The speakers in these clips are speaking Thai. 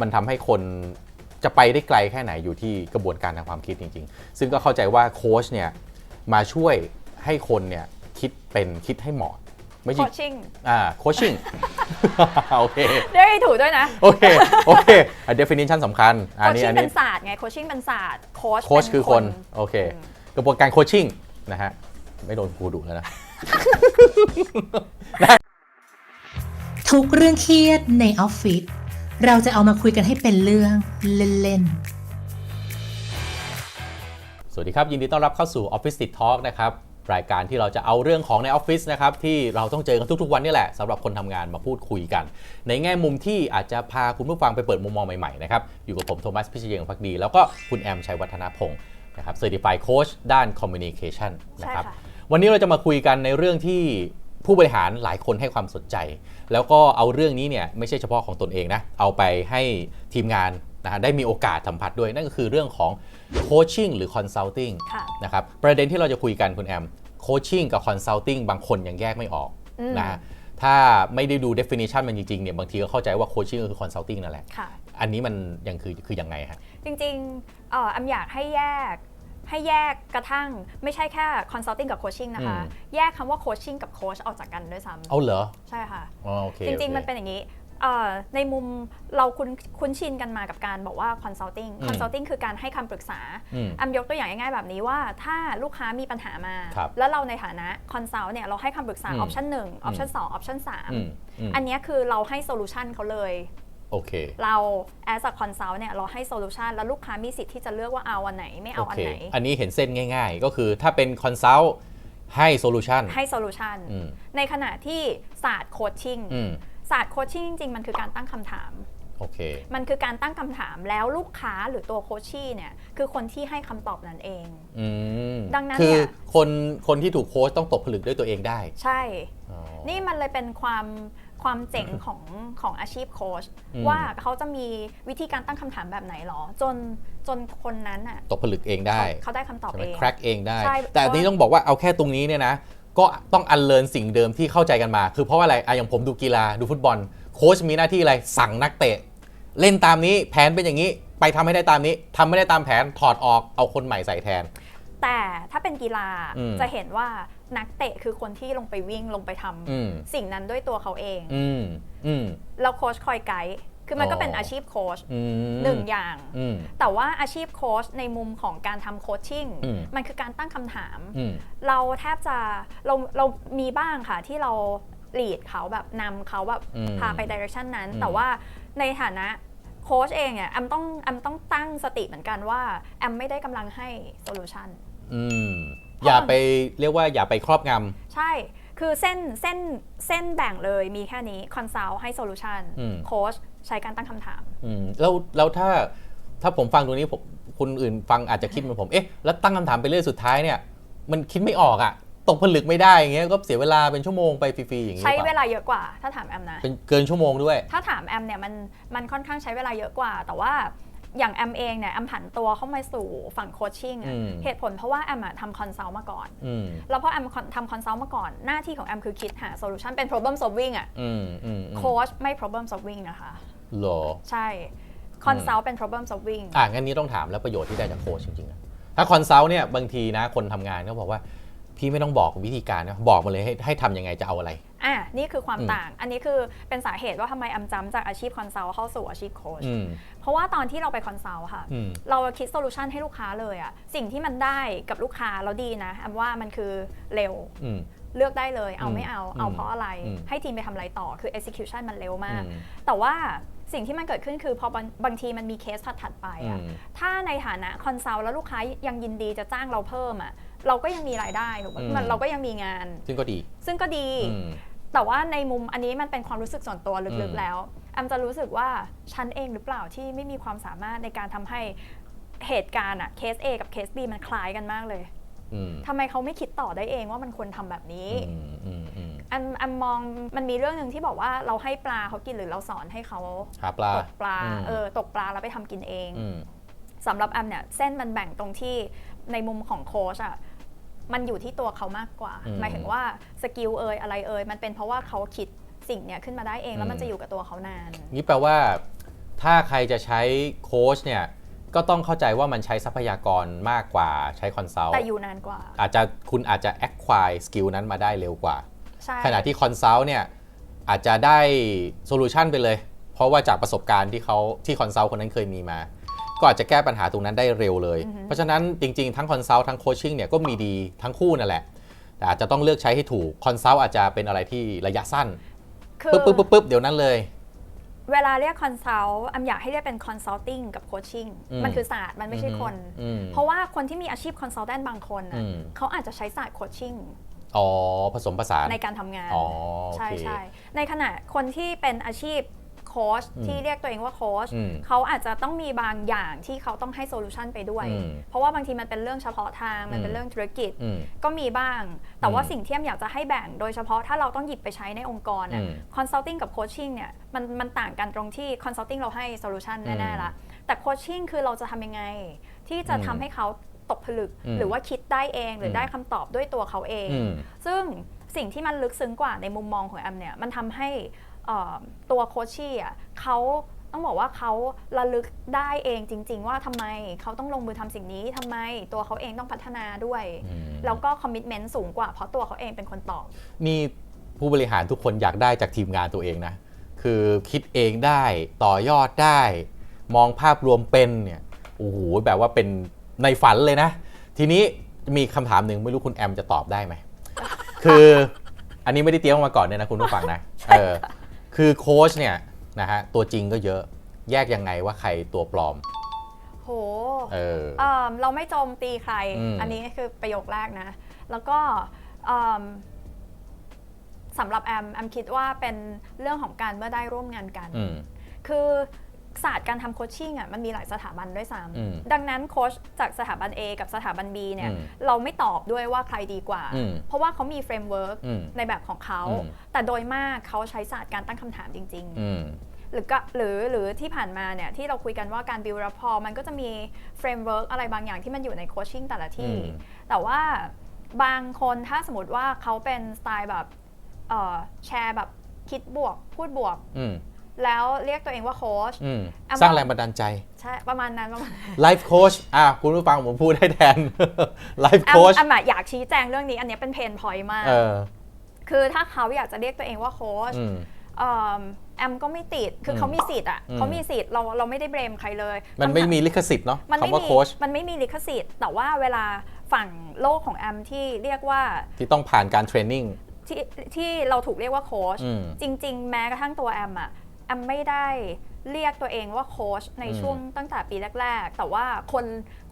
มันทำให้คนจะไปได้ไกลแค่ไหนอยู่ที่กระบวนการทางความคิดจริง ๆ ซึ่งก็เข้าใจว่าโค้ชเนี่ยมาช่วยให้คนเนี่ยคิดเป็นคิดให้เหมาะไม่โคใช่ชชิ่งอ่าโคชชิ่งโอเคได้ถูกด้วยนะ โอเค โอเคอะ definition สำคัญโคอันชนี้ชิ่อังนเป็นี้นศาสตร์ไงโคชชิ่งเป็นศาสตร์โค้ชโค้ชคือคน โอเคอืมกระบวนการโคชชิ่งนะฮะ ไม่โดนครูดุแล้วนะ ทุกเรื่องเครียดในออฟฟิศ เราจะเอามาคุยกันให้เป็นเรื่องเล่นๆ สวัสดีครับ ยินดีต้อนรับเข้าสู่ Office Tit Talk นะครับ รายการที่เราจะเอาเรื่องของในออฟฟิศนะครับ ที่เราต้องเจอกันทุกๆวันนี่แหละสำหรับคนทำงานมาพูดคุยกัน ในแง่มุมที่อาจจะพาคุณผู้ฟังไปเปิดมุมมองใหม่ๆนะครับอยู่กับผมโทมัสพิเชยงพักดี แล้วก็คุณแอมชัยวัฒนพงศ์นะครับ Certified Coach ด้าน Communication นะครับใช่ค่ะวันนี้เราจะมาคุยกันในเรื่องที่ผู้บริหารหลายคนให้ความสนใจ แล้วก็เอาเรื่องนี้เนี่ยไม่ใช่เฉพาะของตนเองนะ เอาไปให้ทีมงานนะฮะได้มีโอกาสสัมผัสด้วย นั่นก็คือเรื่องของโคชชิ่งหรือคอนซัลทิงค่ะ นะครับประเด็นที่เราจะคุยกันคุณแอมโคชชิ่งกับคอนซัลทิงบางคนยังแยกไม่ออกอืมนะฮะถ้าไม่ได้ดู definition มันจริงๆเนี่ยบางทีก็เข้าใจว่าโคชชิ่งก็คือคอนซัลทิงนั่นแหละ ค่ะ อันนี้มันยังคือคือยังไงฮะ จริงๆเอ่ออำอยากให้แยก ให้แยกกระทั่งไม่ใช่แค่ consulting กับ coaching นะคะอืมแยกคำว่า coaching กับ coach ออกจากกันด้วยซ้เอาเหรอำใช่ค่ะ อ๋อโอเคจริงโอๆคมันเป็นอย่างนี้เอ่อในมุมเราคุ้นคุ้นชินกันมากับการบอกว่า consulting อืม consulting คือการให้คำปรึกษาอืมอำยกตัวอย่างง่ายๆแบบนี้ว่า ถ้าลูกค้ามีปัญหามาครับแล้วเราในฐานะ consult เนี่ยเราให้คำปรึกษาอืม option 1 option 2 option อืมอืม3อันเนี้ยคือเราให้ solution เขาเลย โอเค เรา as a consult เนี่ยเราให้ solution แล้วลูกค้ามีสิทธิ์ที่จะเลือกว่าเอาอันไหนไม่เอาอันไหน อันนี้เห็นเส้นง่ายๆ ก็คือถ้าเป็นคอนซัลท์ให้โซลูชันให้ solution อืมในขณะที่ศาสตร์โคชชิ่งอืมศาสตร์โคชชิ่งจริงๆ มันคือการตั้งคำถามโอเค มันคือการตั้งคำถามแล้วลูกค้าหรือตัวโคชชี่เนี่ยคือคนที่ให้คำตอบนั้นเองอืมดังนั้นคือเนี่ยคนคนที่ถูกโค้ชต้องตกผลึกด้วยตัวเองได้ ใช่อ๋อนี่มันเลยเป็นความ ความเจ๋งของของอาชีพโค้ชอืมว่าเขาจะมีวิธีการตั้งคำถามแบบไหนหรอ จนจนคนนั้นอะตกผลึกเองได้ เขาเขาได้คำตอบใช่ไหมเองแคร็กเองได้ใช่แต่อันนี้ต้องบอกว่าเอาแค่ตรงนี้เนี่ยนะก็ต้องอันเลินสิ่งเดิมที่เข้าใจกันมา คือเพราะว่าอะไรอะอย่างผมดูกีฬาดูฟุตบอล โค้ชมีหน้าที่อะไรสั่งนักเตะ เล่นตามนี้แผนเป็นอย่างนี้ ไปทำให้ได้ตามนี้ทำไม่ได้ตามแผนถอดออกเอาคนใหม่ใส่แทน แต่ถ้าเป็นกีฬาอืม จะเห็นว่านักเตะคือคนที่ลงไปวิ่งลงไปทำอืมสิ่งนั้นด้วยตัวเขาเอง อืมอืม แล้วโค้ชคอยไกด์คือมันก็เป็นอ๋ออ อาชีพโค้ชอืมหนึ่งอย่าง อืม แต่ว่าอาชีพโค้ชในมุมของการทำโคชชิ่งอืม มันคือการตั้งคำถาม อืม เราแทบจะเราเรามีบ้างค่ะที่เราลีดเขาแบบนำเขาแบบอืมพาไปดิเรกชันนั้น อืม แต่ว่าในฐานะโค้ชเองเนี่ยแอมต้องแอมต้องตั้งสติเหมือนกันว่าแอมไม่ได้กำลังให้โซลูชัน อืมอย่าไปเรียกว่าอย่าไปครอบงำ ใช่ คือเส้นเส้นเส้นแบ่งเลยมีแค่นี้คอนซัลท์ให้โซลูชันอืม โค้ชใช้การตั้งคำถาม อืมแล้วแล้วถ้าถ้าผมฟังตรงนี้ผมคนอื่นฟังอาจจะคิดเหมือนผมเอ๊ะแล้วตั้งคำถามไปเรื่อยสุดท้ายเนี่ย มันคิดไม่ออกอะ่ะตกผลึกไม่ได้อย่างเงี้ยก็เสียเวลาเป็นชั่วโมงไปฟรีๆอย่างเงี้ยใช้เวลาเยอะกว่าถ้าถามแอมนะ เป็นเกินชั่วโมงด้วย ถ้าถามแอมเนี่ยมันมันค่อนข้างใช้เวลาเยอะกว่า แต่ว่า อย่างแอมเองเนี่ยแอมผันตัวเข้ามาสู่ฝั่งโคชชิ่งอะอืม เหตุผลเพราะว่าแอมอะทำคอนซัลท์มาก่อน อืมแล้วพอแอมทำคอนซัลท์มาก่อน หน้าที่ของแอมคือคิดหาโซลูชันเป็น problem solving อะอืมอืมอืมโค้ชไม่ problem solving นะคะ เหรอ ใช่คอนซัลท์เป็น problem solving อะงั้นนี้ต้องถามแล้วประโยชน์ที่ได้จากโค้ชจริงๆนะถ้าคอนซัลท์เนี่ยบางทีนะคนทำงานก็บอกว่า พี่ไม่ต้องบอกวิธีการนะบอกมาเลยให้ให้ทำยังไงจะเอาอะไร อะนี่คือความอืมต่าง อันนี้คือเป็นสาเหตุว่าทำไมแอมจำจากอาชีพคอนซัลท์เข้าสู่อาชีพโค้ชอืมเพราะว่าตอนที่เราไปคอนซัลท์ค่ะอืมเราคิดโซลูชันให้ลูกค้าเลยอะสิ่งที่มันได้กับลูกค้าแล้วดีนะแอมว่ามันคือเร็วอืมเลือกได้เลย เอาอืมไม่เอา เอาอืมเพราะอะไรอืมให้ทีมไปทำอะไรต่อ คือ execution มันเร็วมากอืมแต่ว่าสิ่งที่มันเกิดขึ้นคือพอบางบางทีมันมีเคสถัดๆไปอะอืมถ้าในฐานะคอนซัลท์แล้วลูกค้ายังยินดีจะจ้างเราเพิ่มอะเราก็ยังมีรายได้ถูกไหมอืมมันเราก็ยังมีงาน ซึ่งก็ดี ซึ่งก็ดีอืม แต่ว่าในมุมอันนี้มันเป็นความรู้สึกส่วนตัวลึกอืมๆแล้วแอมจะรู้สึกว่าฉันเองหรือเปล่าที่ไม่มีความสามารถในการทำให้เหตุการณ์อะเคส A กับเคส B มันคล้ายกันมากเลยอืมทำไมเขาไม่คิดต่อได้เองว่ามันควรทำแบบนี้อืมอืมอืมอันอันมองมันมีเรื่องหนึ่งที่บอกว่าเราให้ปลาเขากินหรือเราสอนให้เขาหาปลาตกปลาอืมเออตกปลาแล้วไปทำกินเองอืมสำหรับแอมเนี่ยเส้นมันแบ่งตรงที่ในมุมของโค้ชอะ มันอยู่ที่ตัวเขามากกว่า อืมหมายถึงว่าสกิลเอยอะไรเอยมันเป็นเพราะว่าเขาคิดสิ่งเนี้ยขึ้นมาได้เองแล้วมันอืม จะอยู่กับตัวเขานาน นี่แปลว่า ถ้าใครจะใช้โค้ชเนี่ย ก็ต้องเข้าใจว่ามันใช้ทรัพยากรมากกว่าใช้คอนซัลท์แต่อยู่นานกว่า อาจจะคุณอาจจะ acquire skill นั้นมาได้เร็วกว่า ใช่ขณะที่คอนซัลท์เนี่ย อาจจะได้โซลูชันไปเลย เพราะว่าจากประสบการณ์ที่เขาที่คอนซัลท์คนนั้นเคยมีมา ก็อาจจะแก้ปัญหาตรงนั้นได้เร็วเลย เพราะฉะนั้นจริง ๆ ทั้งคอนซัลท์ทั้งโคชชิ่งเนี่ยก็มีดีทั้งคู่นั่นแหละแต่อาจจะต้องเลือกใช้ให้ถูกคอนซัลท์อาจจะเป็นอะไรที่ระยะสั้นคือปึ๊บปึ๊บปึ๊บปึ๊บเดี๋ยวนั้นเลย เวลาเรียกคอนซัลท์อำอยากให้เรียกเป็นคอนซัลทิงกับโคชชิ่งอืมมันคือศาสตร์มันไม่ใช่คนอืมเพราะว่าคนที่มีอาชีพคอนซัลแทนบางคนน่ะอืมเขาอาจจะใช้ศาสตร์โคชชิ่งอ๋อผสมผสานในการทำงานอ๋อโอเคใช่ใช่ในขณะคนที่เป็นอาชีพ โค้ชอืมที่เรียกตัวเองว่าโค้ชอืมเขาอาจจะต้องมีบางอย่างที่เขาต้องให้โซลูชันไปด้วย อืมเพราะว่าบางทีมันเป็นเรื่องเฉพาะทางมันเป็อืนมเรื่องธุรกิจ อืมก็มีบ้าง แต่ว่าอืมสิ่งที่แอมอยากจะให้แบ่งโดยเฉพาะถ้าเราต้องหยิบไปใช้ในองค์กรน่ะอืมคอนซัลทิงกับโคชชิ่งเนี่ยมันมันต่างกันตรงที่คอนซัลทิงเราให้โซลูชันอืมแน่ๆละแต่โคชชิ่งคือเราจะทำยังไง ที่จะอืมทำให้เขาตกผลึก อืมหรือว่าคิดได้เองหรืออม ได้คำตอบด้วยตัวเขาเอง อืม ซึ่งสิ่งที่มันลึกซึ้งกว่าในมุมมองของแอมเนี่ยมันทำให้เอ่อ ตัวโคชชี่อะเขาต้องบอกว่าเขาระลึกได้เองจริง ๆ ว่าทำไมเขาต้องลงมือทำสิ่งนี้ทำไมตัวเขาเองต้องพัฒนาด้วยอืมแล้วก็คอมมิชเมนต์สูงกว่าเพราะตัวเขาเองเป็นคนตอบนี่ผู้บริหารทุกคนอยากได้จากทีมงานตัวเองนะ คือคิดเองได้ต่อยอดได้ มองภาพรวมเป็นเนี่ยโอ้โหแบบว่าเป็นในฝันเลยนะ ทีนี้มีคำถามหนึ่งไม่รู้คุณแอมจะตอบได้ไหมคืออันนี้ไม่ได้เตรียมมาก่อนเนี่ยนะคุณผู้ฟังนะเออ คือโค้ชเนี่ยนะฮะตัวจริงก็เยอะแยกยังไงว่าใครตัวปลอม โหเออ เอิ่มเราไม่โจมตีใคร อืม อันนี้คือประโยคแรกนะ แล้วก็เอิ่มสำหรับแอม แอมคิดว่าเป็นเรื่องของการเมื่อได้ร่วมงานกัน อืม คือ ศาสตร์การทำโคชชิ่งอะมันมีหลายสถาบันด้วยซ้อืมำดังนั้นโค้ชจากสถาบัน A กับสถาบัน B เนี่ยอืมเราไม่ตอบด้วยว่าใครดีกว่า อืมเพราะว่าเขามีเฟรมเวิร์กอืมในแบบของเขา อืม แต่โดยมากเขาใช้ศาสตร์การตั้งคำถามจริง ๆ อืม หรือก็หรือหรือที่ผ่านมาเนี่ยที่เราคุยกันว่าการ build rapport มันก็จะมีเฟรมเวิร์กอะไรบางอย่างที่มันอยู่ในโคชชิ่งแต่ละที่ อืม แต่ว่าบางคนถ้าสมมติว่าเขาเป็นสไตล์แบบเอ่อแชร์แบบคิดบวก พูดบวก อืม แล้วเรียกตัวเองว่าโค้ชอืมอะสร้างแรงบันดาลใจใช่ประมาณนั้นประมาณนั้นไลฟ์โค้ชอะคุณผู้ฟังผมพูดให้แทนไลฟ์แอมโค้ชแอมอะอยากชี้แจงเรื่องนี้ อันเนี้ยเป็นเพนพอยต์มาก เออคือถ้าเขาอยากจะเรียกตัวเองว่าโค้ช อืม เอิ่มแอมก็ไม่ติด คืออมเขามีสิทธิ์อะอืม เขามีสิทธิ์เราเราไม่ได้เบรมใครเลยมันไม่คำถามีลิขสิทธิ์เนาะมันไม่คำว่ามีโค้ชมันไม่มีลิขสิทธิ์ แต่ว่าเวลาฝั่งโลกของแอมที่เรียกว่าที่ต้องผ่านการเทรนนิ่ง ที่ที่เราถูกเรียกว่าโค้ช อืม จริง ๆ แม้กระทั่งตัวแอมอะ แอมไม่ได้เรียกตัวเองว่าโค้ชในอืมช่วงตั้งแต่ปีแรก ๆ แต่ว่าคน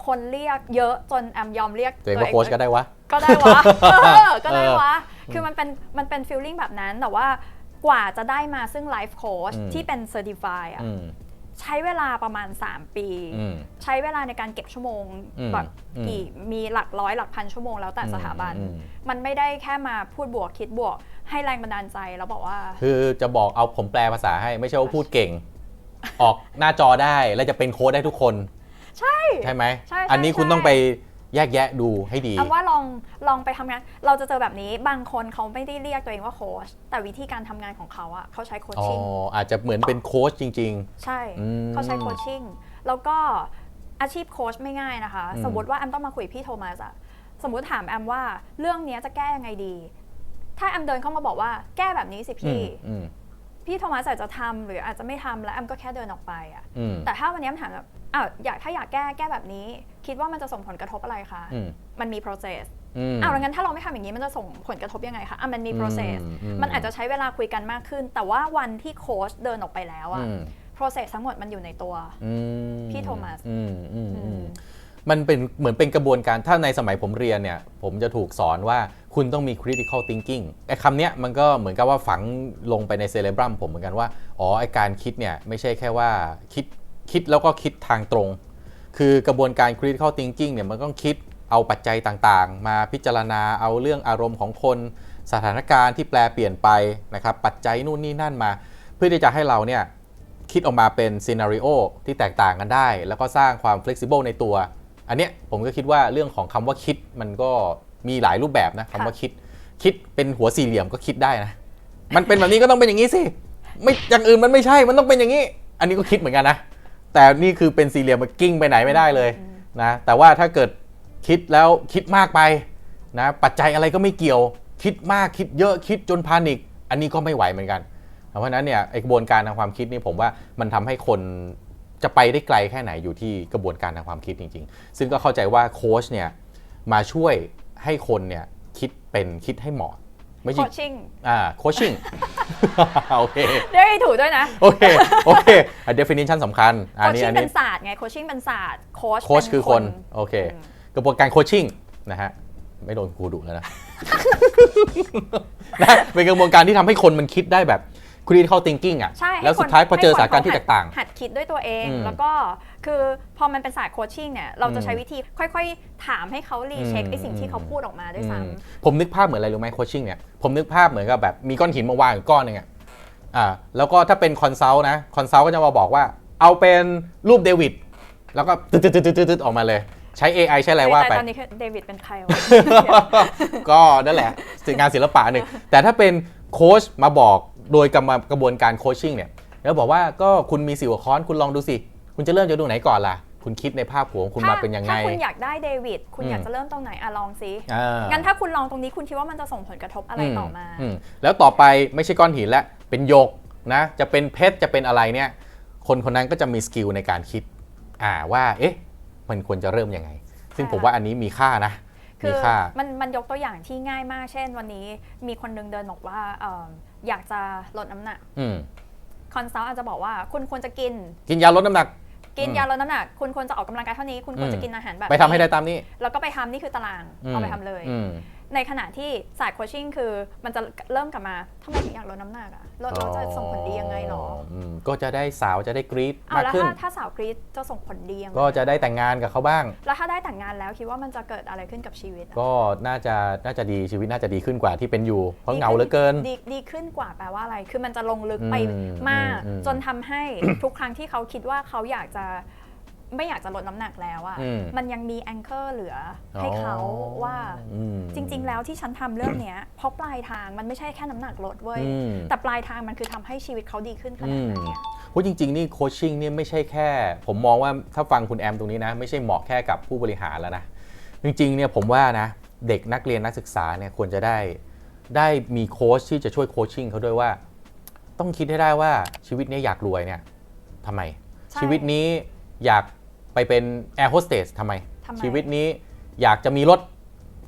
คนเรียกเยอะจนแอมยอมเรียกตัวเองว่าโค้ชก็ได้วะ ก็ได้วะเออก็ได้วะเออคือมันเป็นมันเป็นฟีลลิ่งแบบนั้นแต่ว่ากว่าจะได้มาซึ่งไลฟ์โค้ชอืมที่เป็นเซอร์ติฟายอะอืม ใช้เวลาประมาณ 3 ปี อืม ใช้เวลาในการเก็บชั่วโมงอืมแบบอืมกี่มีหลักร้อยหลักพันชั่วโมงแล้วแต่สถาบันอืม มันไม่ได้แค่มาพูดบวกคิดบวก ให้แรงบันดาลใจแล้วบอกว่า คือจะบอกเอาผมแปลภาษาให้ไม่ใช่ว่าพูดเก่ง ออกหน้าจอได้แล้วจะเป็นโค้ชได้ทุกคน ใช่ ใช่ไหม ใช่ใช่อันนี้คุณใช่ ต้องไป แยกแยะดูให้ดี เอาว่าลองลองไปทำงาน เราจะเจอแบบนี้บางคนเขาไม่ได้เรียกตัวเองว่าโค้ชแต่วิธีการทำงานของเขาอะเขาใช้โคชอ๋อ ชิ่งอาจจะเหมือนเป็นโค้ชจริง ใช่อืมเขาใช้โคชชิ่งแล้วก็อาชีพโค้ชไม่ง่ายนะคะ อืม สมมติว่าแอมต้องมาคุยกับพี่โทมัสอะสมมติถามแอมว่าเรื่องเนี้ยจะแก้ยังไงดี ถ้าแอมเดินเข้ามาบอกว่าแก้แบบนี้สิๆอืพี่ มอืม พี่โทมัสอาจจะทำหรืออาจจะไม่ทำแล้วแอมก็แค่เดินออกไปอะอืมแต่ถ้าวันนี้แอมถามแบบอ้าวอยากถ้าอยากแก้แก้แบบนี้ คิดว่ามันจะส่งผลกระทบอะไรคะอืมมันมี process อืมอ้าวแล้วงั้นถ้าเราไม่ทำอย่างนี้มันจะส่งผลกระทบยังไงคะอะมันมี process อืมอืมมันอาจจะใช้เวลาคุยกันมากขึ้น แต่ว่าวันที่โค้ชเดินออกไปแล้วอะอืม process ทั้งหมดมันอยู่ในตัวอืมพี่โทมัสอืมอืมอือืมมมันเป็นเหมือนเป็นกระบวนการถ้าในสมัยผมเรียนเนี่ย ผมจะถูกสอนว่าคุณต้องมี critical thinking ไอ้คำเนี้ยมันก็เหมือนกับว่าฝังลงไปในเซเลบรัมผมเหมือนกันว่า อ๋อไอ้การคิดเนี่ยไม่ใช่แค่ว่าคิดคิดแล้วก็คิดทางตรง คือกระบวนการ critical thinking เนี่ยมันต้องคิดเอาปัจจัยต่างๆ มาพิจารณาเอาเรื่องอารมณ์ของคน สถานการณ์ที่แปลเปลี่ยนไปนะครับปัจจัยนู่นนี่นั่นมา เพื่อที่จะให้เราเนี่ยคิดออกมาเป็นซีนารีโอที่แตกต่างกันได้ แล้วก็สร้างความ flexible ในตัว อันเนี้ยผมก็คิดว่าเรื่องของคำว่าคิดมันก็ มีหลายรูปแบบนะคำว่าคิด คิดเป็นหัวสี่เหลี่ยมก็คิดได้นะ มันเป็นแบบนี้ก็ต้องเป็นอย่างนี้สิ ไม่อย่างอื่นมันไม่ใช่ มันต้องเป็นอย่างนี้ อันนี้ก็คิดเหมือนกันนะ แต่นี่คือเป็นสี่เหลี่ยมมันกิ้งไปไหนไม่ได้เลยนะ แต่ว่าถ้าเกิดคิดแล้วคิดมากไปนะ ปัจจัยอะไรก็ไม่เกี่ยว คิดมากคิดเยอะคิดจนพานิคอันนี้ก็ไม่ไหวเหมือนกัน เพราะฉะนั้นเนี่ยไอกระบวนการทางความคิดนี่ผมว่ามันทำให้คนจะไปได้ไกลแค่ไหนอยู่ที่กระบวนการทางความคิดจริง ๆ ซึ่งก็เข้าใจว่าโค้ชเนี่ยมาช่วย ให้คนเนี่ยคิดเป็นคิดให้เหมาะไม่โคใช่ชชิ่งอ่าโคชชิ่งโอเคได้ถูกด้วยนะ โอเค โอเคอะ definition สำคัญโคอันชนี้ชิ่อังนเป็นี้นศาสตร์ไงโคชชิ่งเป็นศาสตร์โค้ชโค้ชเป็นคือคน โอเคอืมกระบวนการโคชชิ่งนะฮะ ไม่โดนครูดุแล้วนะนะเป็นกระบวนการที่ทำให้คนมันคิดได้แบบ critical thinking อะ ใช่ให้แล้วสุดคนท้ายพอเจอให้สถานการณ์ที่เขแตกต่าง หัดคิดด้วยตัวเอง อืมแล้วก็คือพอมันเป็นศาสตร์โคชชิ่งเนี่ยเราจะอืมใช้วิธีค่อยๆ ถามให้เขารีเช็คอืม ไอสิ่งที่เขาพูดออกมาด้วยซ้ อืมผมนึกภาพเหมือนอะไรรู้ไหมโคชชิ่งเนี่ย ผมนึกภาพเหมือนกับแบบมีก้อนหินมาวางอยู่ก้อนหนึงอะอ่าแล้วก็ถ้าเป็นคอนซัลท์นะคอนซัลท์ก็จะมาบอกว่า เอาเป็นรูปเดวิดแล้วก็ตึ๊ดตึ๊ดตึ๊ดตึ๊ดตึ๊ดออกมาเลย ใช้ AI ใช้ำอะไรว่าแต่ไป ตอนนี้คือเดวิดเป็นใครวะ ก็นั่นแหละสิ่งงานศิลปะหนึ่งแต่ถ้าเป็นโค้ชมาบอก โดยกรรมกระบวนการโคชชิ่งเนี่ยแล้วบอกว่าก็คุณมีสิวคอนคุณลองดูสิ คุณจะเริ่มจากตรงไหนก่อนล่ะ คุณคิดในภาพหัวของคุณมาเป็นยังไง ถ้าคุณอยากได้เดวิดคุณอืมอยากจะเริ่มตรงไหนอะลองซิอ่างั้นถ้าคุณลองตรงนี้คุณคิดว่ามันจะส่งผลกระทบอะไรต่อมามแล้วต่อไปไม่ใช่ก้อนหินแล้วเป็นหยกนะจะเป็นเพชรจะเป็นอะไรเนี่ยคนคนนั้นก็จะมีสกิลในการคิดอ่าว่าเอ๊ะมันควรจะเริ่มยังไง ซึ่งค่ะผมว่าอันนี้มีค่านะคืมีอค่ามันมันยกตัวอย่างที่ง่ายมาก เช่น วันนี้มีคนนึงเดินบอกว่าเอิ่มอยากจะลดน้ำหนักอืมคอนซัลท์อาจจะบอกว่าคุณควรจะกิน กินยาลดน้ำหนัก กินอืมยาลดน้ำหนักคุณควรจะออกกำลังกายเท่านี้ คุณควรอืมจะกินอาหารแบบไปทำให้นี้ได้ตามนี้ แล้วก็ไปทำนี่คือตารางเอาไปทำเลย อืม ในขณะที่ศาสตร์โคชชิ่งคือมันจะเริ่มกลับมาทำไมถึงอยากลดน้ำหนักอะลดแล้วจะส่งผลดียังไงหรอมก็จะได้สาวจะได้กรี๊ดเอามากแล้วขึ้น ถ้าถ้าสาวกรีดจะส่งผลดียังไงก็จะได้แต่งงานกับเขาบ้าง แล้วถ้าได้แต่งงานแล้วคิดว่ามันจะเกิดอะไรขึ้นกับชีวิตอะก็น่าจะน่าจะดีชีวิตน่าจะดีขึ้นกว่าที่เป็นอยู่ เพราะดีเหงาขึ้นเหลือเกิน ดีดีขึ้นกว่าแปลว่าอะไร คือมันจะลงลึกไปอืมมาก อืมจนทำให้ ทุกครั้งที่เขาคิดว่าเขาอยากจะ ไม่อยากจะลดน้ำหนักแล้วอะอืมมันยังมีแองเกอร์เหลือให้เขาว่าอืมจริง ๆ แล้วที่ฉันทำเรื่องเนี้ยเพราะปลายทางมันไม่ใช่แค่น้ำหนักลดเว้ยอืม แต่ปลายทางมันคือทำให้ชีวิตเขาดีขึ้นขนาดไหนอะ เพราะจริง ๆ นี่โคชชิ่งนี่ไม่ใช่แค่ ผมมองว่าถ้าฟังคุณแอมตรงนี้นะ ไม่ใช่เหมาะแค่กับผู้บริหารแล้วนะ จริง ๆ เนี่ยผมว่านะ เด็กนักเรียนนักศึกษาเนี่ยควรจะได้ ได้มีโค้ชที่จะช่วยโคชชิ่งเขาด้วยว่า ต้องคิดให้ได้ว่าชีวิตเนี้อยากรวยเนี่ยทำไม ใช่ ชีวิตนี้ อยากไปเป็นแอร์โฮสเตสทำไม ทำไม ชีวิตนี้อยากจะมีรถ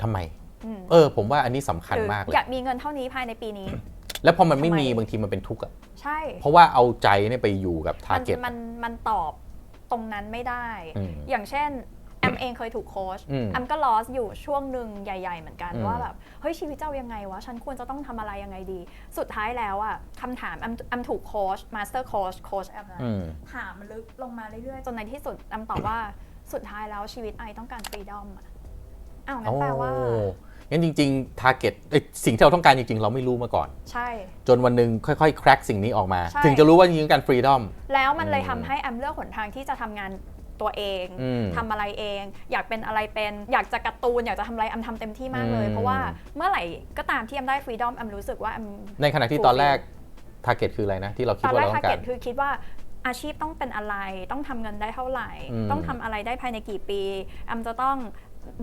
ทำไม อืมเออ ผมว่าอันนี้สำคัญคือมากเลยอยากมีเงินเท่านี้ภายในปีนี้ แล้วพอมันไม่ทำไม มีบางทีมันเป็นทุกข์อะใช่เพราะว่าเอาใจเนี่ยไปอยู่กับทามัร์เก็ต มันมันตอบตรงนั้นไม่ได้ อืม อย่างเช่น แอมเองเคยถูกโค้ชอืมแอมก็ลอสอยู่ช่วงหนึ่งใหญ่ ๆ เหมือนกันอืมว่าแบบเฮ้ยชีวิตเจ้ายังไงวะ ฉันควรจะต้องทำอะไรยังไงดี สุดท้ายแล้วอะคำถามแอมแอมถูกโค้ชมาสเตอร์โค้ชโค้ชแอมนะอืม ถามลึกลงมาเรื่อยๆ จนในที่สุดแอมตอบว่าสุดท้ายแล้วชีวิตไอต้องการฟรีดอมอะอ้าวงั้นแปลว่า โอ้งั้นจริงๆ target เอ้ยสิ่งที่เราต้องการจริงๆ เราไม่รู้มาก่อน ใช่ จนวันหนึ่งค่อยๆ crack สิ่งนี้ออกมา ใช่ ถึงจะรู้ว่าจริงๆการ freedom แล้วมันเลยอืมทำให้แอมเลือกหนทางที่จะทำงาน ตัวเองอืม ทำอะไรเอง อยากเป็นอะไรเป็น อยากจะการ์ตูนอยากจะทำอะไรแอมทำเต็มที่มากเลย อืม เพราะว่าเมื่อไหร่ก็ตามที่แอมได้ฟรีดอมแอมรู้สึกว่าแอม ในขณะที่ตอนแรก target คืออะไรนะ ที่เราคิตดอนว่าแรกเราต้ทาองเก็กาตร คือคิดว่าอาชีพต้องเป็นอะไร ต้องทำเงินได้เท่าไหร่ อืมต้องทำอะไรได้ภายในกี่ปีแอมจะต้อง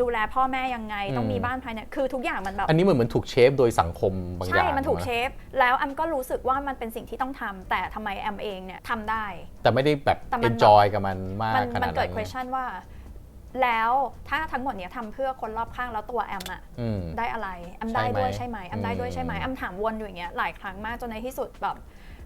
ดูแลพ่อแม่ยังไง ต้องอืมมีบ้านภายในคือทุกอย่างมันแบบ อันนี้เหมือนเหมือนถูกเชฟโดยสังคมบางอใช่ย่างมันถูกะเชฟ แล้วแอมก็รู้สึกว่ามันเป็นสิ่งที่ต้องทำแต่ทำไมแอมเองเนี่ยทำได้ แต่ไม่ได้แบบแต่มัน enjoy กับมันมากมันขมันาดนเกินั้ดน question ว่า แล้วถ้าทั้งหมดเนี้ยทำเพื่อคนรอบข้างแล้วตัวแอมอะอืมได้อะไรแอมใช่ได้ไหมด้วยใช่ไหมแอมได้ด้วยใช่ไหมอืมแอมถามวนอยู่อย่างเงี้ยหลายครั้งมากจนในที่สุดแบบ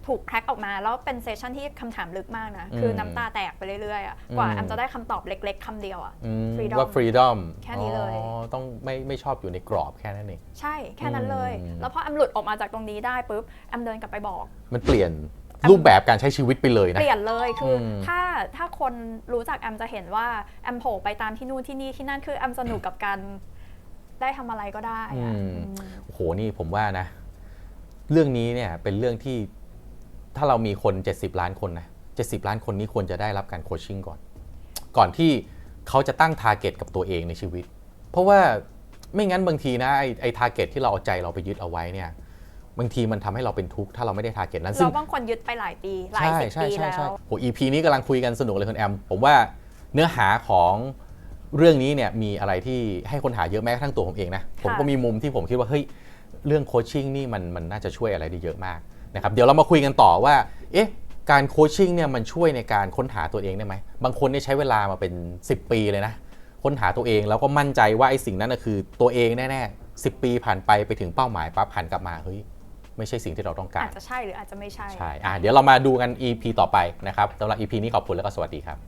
ถูกแคร็กออกมาแล้วเป็นเซสชันที่คำถามลึกมากนะ คือน้ำตาแตกไปเรื่อยๆอะกว่าอืมแอมจะได้คำตอบเล็กๆคำเดียวอะอืม freedom ว่า freedom แค่นี้เลยอ๋อต้องไม่ไม่ชอบอยู่ในกรอบแค่นั้นเองใช่แค่นั้นเลยอืมแล้วพอแอมหลุดออกมาจากตรงนี้ได้ปุ๊บแอมเดินกลับไปบอก มันเปลี่ยนรูปแบบการใช้ชีวิตไปเลยนะ เปลี่ยนเลยคืออมถ้าถ้าคนรู้จักแอมจะเห็นว่าแอมโผล่ไปตามที่นู่นที่นี่ที่นั่นคือแอมสนุกกับการได้ทำอะไรก็ได้อะอืมอืมโอ้โหนี่ผมว่านะ เรื่องนี้เนี่ยเป็นเรื่องที่ ถ้าเรามีคน 70 ล้านคนนะ70 ล้านคนนี้ควรจะได้รับการโคชชิ่งก่อน ก่อนที่เขาจะตั้งทาร์เก็ตกับตัวเองในชีวิต เพราะว่าไม่งั้นบางทีนะไอ้ไอ้ทาร์เก็ตที่เราเอาใจเราไปยึดเอาไว้เนี่ยบางทีมันทำให้เราเป็นทุกข์ถ้าเราไม่ได้ทาร์เก็ตนั้นซึ่เรางบางคนยึดไปหลายปี หลายใช่สิบใช่ปีใช่แล้ใช่วโห EP นี้กำลังคุยกันสนุกเลยคุณแอม ผมว่าเนื้อหาของเรื่องนี้เนี่ยมีอะไรที่ให้คนหาเยอะแม้กระทั่งตัวผมเองนะ ผมก็มีมุมที่ผมคิดว่าเฮ้ยเรื่องโคชชิ่งนี่มันมันน่าจะช่วยอะไรได้เยอะมาก นะครับเดี๋ยวเรามาคุยกันต่อว่าเอ๊ะการโคชชิ่งเนี่ยมันช่วยในการค้นหาตัวเองได้ไหมบางคนเนี่ยใช้เวลามาเป็น 10 ปีเลยนะค้นหาตัวเองแล้วก็มั่นใจว่าไอ้สิ่งนั้นนะคือตัวเองแน่ๆ10 ปีผ่านไปไปถึงเป้าหมายปั๊บหันกลับมาเฮ้ยไม่ใช่สิ่งที่เราต้องการอาจจะใช่หรืออาจจะไม่ใช่ใช่อะเดี๋ยวเรามาดูกัน EP ต่อไปนะครับสำหรับ EP นี้ขอบคุณแล้วก็สวัสดีครับ